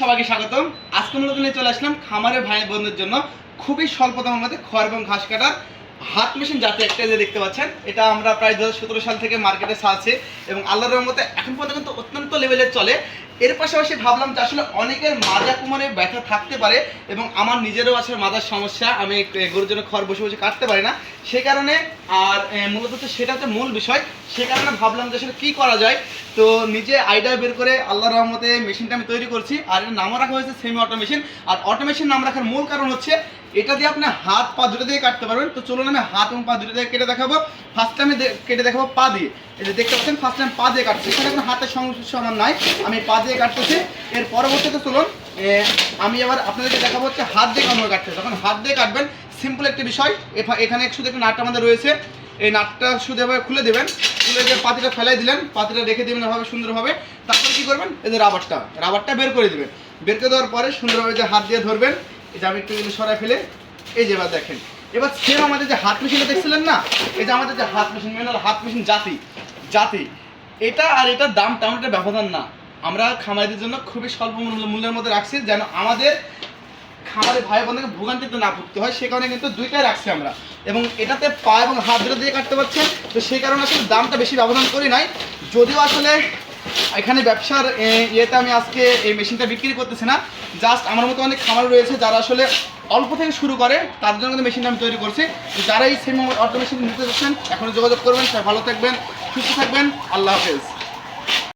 সবাইকে স্বাগতম। আজকে মূলত নিয়ে চলে আসলাম খামারের ভাই বোনদের জন্য। খুবই স্বল্প দামের মধ্যে খড় এবং ঘাস কাটার হাত মেশিন যাতে একটা যে দেখতে পাচ্ছেন। এটা আমরা প্রায় দু হাজার সতেরো সাল থেকে মার্কেটে ছাড়ছি এবং আল্লাহর রহমতে এখন পর্যন্ত কিন্তু অত্যন্ত লেভেলের চলে। এর পাশাপাশি ভাবলাম যে আসলে অনেকের মাজা কোমরে ব্যথা থাকতে পারে এবং আমার নিজেরও আছে মাজার সমস্যা। আমি গরুর জন্য খড় বসে বসে কাটতে পারি না। সে কারণে আর মূলত হচ্ছে সেটা হচ্ছে মূল বিষয়। সে কারণে ভাবলাম যে আসলে কী করা যায়? তো নিজে আইডিয়া বের করে আল্লাহ রহমতে মেশিনটা আমি তৈরি করছি, আর এর নামও রাখা হয়েছে সেমি অটো মেশিন আর অটোমেশন নাম রাখার মূল কারণ হচ্ছে, এটা দিয়ে আপনি হাত, পা দুটো দিয়ে কাটতে পারবেন। তো চলুন আমি হাত এবং পা দুটো দিয়ে কেটে দেখাবো। ফার্স্ট টাইমে কেটে দেখাবো পা দিয়ে। এই যে দেখতে পাচ্ছেন ফার্স্ট টাইম পা দিয়ে কাটছি। এখানে কোনো হাতের সমস্যা আমার নাই, আমি পা দিয়ে কাটতেছি। এর পরবর্তীতে চলুন আমি এবার আপনাদেরকে দেখাবো হচ্ছে হাত দিয়ে কেমন কাটতে। যখন হাত দিয়ে কাটবেন সিম্পল একটি বিষয় এখানে শুধু একটা নাট আমাদের রয়েছে। এই নাটটা শুধু এভাবে খুলে দেবেন। দিয়ে পাতিটা ফেলাই দিলেন, পাতিটা রেখে দেবেন, এভাবে সুন্দরভাবে। তারপরে কি করবেন? যে রাবারটা রাবারটা বের করে দিবেন। বের করে দেওয়ার পরে সুন্দরভাবে যে হাত দিয়ে ধরবেন যে আমি একটু সরাই ফেলে, এই যে এবার দেখেন। এবার সেম আমাদের যে হাত মেশিনটা দেখছিলেন না? এই যে আমাদের যে হাত মেশিন মেন হাত মেশিন জাতি। জাতি। এটা আর এটার দাম একটা ব্যবধান না। আমরা খামারিদের জন্য খুবই স্বল্প মূল্য- মূল্যের মধ্যে রাখছি যেন আমাদের খামারে ভাই বোনদেরকে ভোগান্তিতে না ভুগতে হয়, সে কারণে কিন্তু দুইটাই রাখছি আমরা। এবং এটাতে পা এবং হাত দুটো দিয়ে কাটতে পারছেন, তো সেই কারণে আসলে দামটা বেশি ব্যবধান করি নাই। যদিও আসলে এখানে ব্যবসার ইয়েতে আমি আজকে এই মেশিনটা বিক্রি করতেছি না জাস্ট আমার মতো অনেক খামার রয়েছে যারা আসলে অল্প থেকে শুরু করে তার জন্য কিন্তু মেশিনটা আমি তৈরি করছি। যারা এই সেমি অটো মেশিন নিতে চাচ্ছেন এখন যোগাযোগ করবেন, সবাই ভালো থাকবেন, সুস্থ থাকবেন, আল্লাহ হাফেজ।